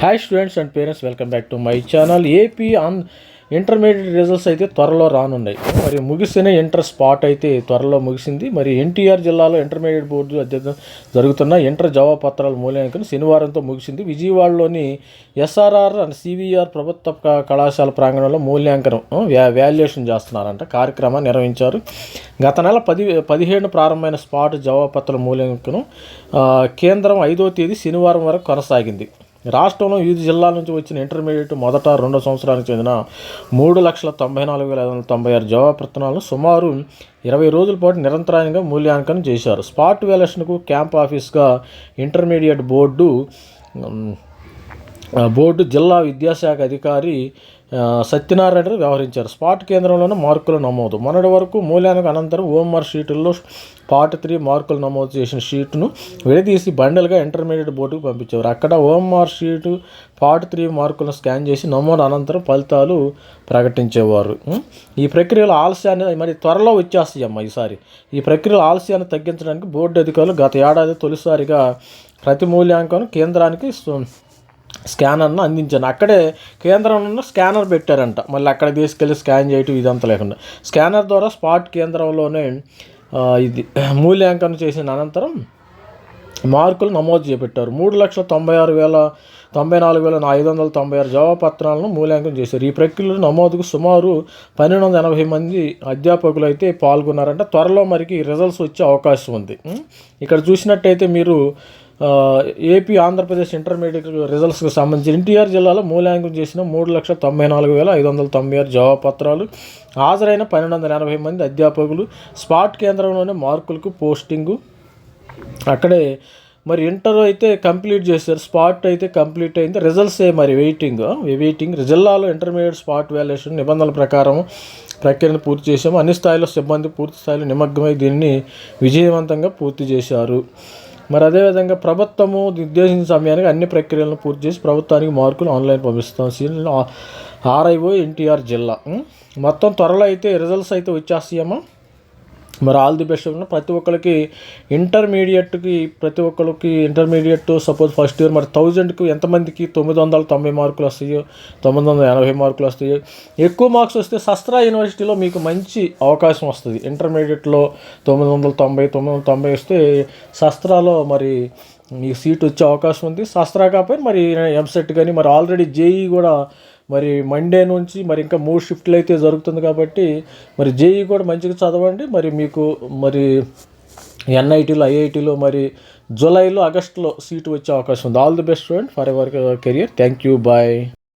Hi students and parents welcome back to my channel AP on intermediate results అయితే త్వరలో రానున్నాయి. మరి ముగిసిన ఇంటర్ స్పాట్ అయితే త్వరలో ముగిసింది. మరి ఎన్టీఆర్ జిల్లాలో ఇంటర్మీడియట్ బోర్డు అధ్యక్ష జరుగుతున్న ఇంటర్ జవాబు పత్రాల మూల్యాంకనం శనివారంతో ముగిసింది. విజయవాడలోని ఎస్ఆర్ఆర్ అండ్ సివిఆర్ ప్రభుత్వ కళాశాల ప్రాంగణంలో మూల్యాంకనం వ్యా వాల్యుయేషన్ చేస్తున్నారంట. కార్యక్రమాన్ని నిర్వహించారు. గత నెల పది పదిహేను ప్రారంభమైన స్పాట్ జవాబు పత్రాల మూల్యాంకనం కేంద్రం ఐదో తేదీ శనివారం వరకు కొనసాగింది. రాష్ట్రంలో వివిధ జిల్లాల నుంచి వచ్చిన ఇంటర్మీడియట్ మొదట రెండో సంవత్సరానికి చెందిన మూడు లక్షల తొంభై నాలుగు వేల ఐదు వందల తొంభై ఆరు జవాబు పత్రాలను సుమారు ఇరవై రోజుల పాటు నిరంతరాయంగా మూల్యాంకనం చేశారు. స్పాట్ వ్యాలేషన్కు క్యాంప్ ఆఫీస్గా ఇంటర్మీడియట్ బోర్డు బోర్డు జిల్లా విద్యాశాఖ అధికారి సత్యనారాయణ వ్యవహరించారు. స్పాట్ కేంద్రంలోనే మార్కులు నమోదు. మొన్నటి వరకు మూల్యాంకనం అనంతరం ఓఎంఆర్ షీటుల్లో పార్ట్ త్రీ మార్కులు నమోదు చేసిన షీట్ను విడదీసి బండల్గా ఇంటర్మీడియట్ బోర్డుకు పంపించేవారు. అక్కడ ఓఎంఆర్ షీటు పార్ట్ త్రీ మార్కులను స్కాన్ చేసి నమోదు అనంతరం ఫలితాలు ప్రకటించేవారు. ఈ ప్రక్రియలో ఆలస్యాన్ని మరి త్వరలో వచ్చేస్తాయి అమ్మ ఈసారి. ఈ ప్రక్రియలో ఆలస్యాన్ని తగ్గించడానికి బోర్డు అధికారులు గత ఏడాది తొలిసారిగా ప్రతి మూల్యాంకనం కేంద్రానికి స్కానర్ను అందించాను. అక్కడే కేంద్రంలో స్కానర్ పెట్టారంట. మళ్ళీ అక్కడ తీసుకెళ్ళి స్కాన్ చేయటం ఇదంతా లేకుండా. స్కానర్ ద్వారా స్పాట్ కేంద్రంలోనే ఇది మూల్యాంకనం చేసిన అనంతరం మార్కులు నమోదు చేపట్టారు. మూడు లక్షల తొంభై ఆరు వేల తొంభై నాలుగు వేల ఐదు వందల తొంభై ఆరు జవాబు పత్రాలను మూల్యాంకనం చేశారు. ఈ ప్రక్రియలో నమోదుకు సుమారు పన్నెండు వందల ఎనభై మంది అధ్యాపకులు అయితే పాల్గొన్నారంటే. త్వరలో మరికి రిజల్ట్స్ వచ్చే అవకాశం ఉంది. ఇక్కడ చూసినట్టయితే మీరు ఏపీ ఆంధ్రప్రదేశ్ ఇంటర్మీడియట్ రిజల్ట్స్కి సంబంధించి ఎన్టీఆర్ జిల్లాలో మూల్యాంకనం చేసిన మూడు లక్షల తొంభై నాలుగు వేల ఐదు వందల తొంభై ఆరు జవాబు పత్రాలు హాజరైన పన్నెండు వందల ఎనభై మంది అధ్యాపకులు. స్పాట్ కేంద్రంలోనే మార్కులకు పోస్టింగు. అక్కడే మరి ఇంటర్ అయితే కంప్లీట్ చేశారు. స్పాట్ అయితే కంప్లీట్ అయింది. రిజల్ట్స్ ఏ మరి వెయిటింగ్? వెయిటింగ్? జిల్లాలో ఇంటర్మీడియట్ స్పాట్ వాల్యుయేషన్ నిబంధనల ప్రకారం ప్రక్రియను పూర్తి చేశాము. అన్ని స్థాయిలో సిబ్బంది పూర్తి స్థాయిలో నిమగ్నమై దీన్ని విజయవంతంగా పూర్తి చేశారు. మరి అదేవిధంగా ప్రభుత్వము నిర్దేశించిన సమయానికి అన్ని ప్రక్రియలను పూర్తి చేసి ప్రభుత్వానికి మార్కులు ఆన్లైన్ పంపిస్తాం. ఆర్ఐఓ ఎన్టీఆర్ జిల్లా. మొత్తం త్వరలో అయితే రిజల్ట్స్ అయితే వచ్చేస్తాయమ్మా. మరి ఆల్ ది బెస్ట్ ప్రతి ఒక్కరికి ఇంటర్మీడియట్కి ప్రతి ఒక్కరికి ఇంటర్మీడియట్ సపోజ్ ఫస్ట్ ఇయర్ మరి థౌజండ్కి ఎంతమందికి తొమ్మిది వందల తొంభై మార్కులు వస్తాయో. తొమ్మిది వందల ఎనభై మార్కులు వస్తాయో. ఎక్కువ మార్క్స్ వస్తే శస్త్ర యూనివర్సిటీలో మీకు మంచి అవకాశం వస్తుంది. ఇంటర్మీడియట్లో తొమ్మిది వందల తొంభై తొమ్మిది వందల తొంభై వస్తే శస్త్రాలో మరి మీకు సీట్ వచ్చే అవకాశం ఉంది. శస్త్రా కాకపోయి మరి ఎంసెట్ కానీ మరి ఆల్రెడీ జేఈ కూడా మరి మండే నుంచి మరి ఇంకా మూడు షిఫ్ట్లు అయితే జరుగుతుంది కాబట్టి మరి జేఈ కూడా మంచిగా చదవండి. మరి మీకు మరి ఎన్ఐటీలో ఐఐటీలో మరి జూలైలో ఆగస్టులో సీటు వచ్చే అవకాశం ఉంది. All the best student for your career thank you bye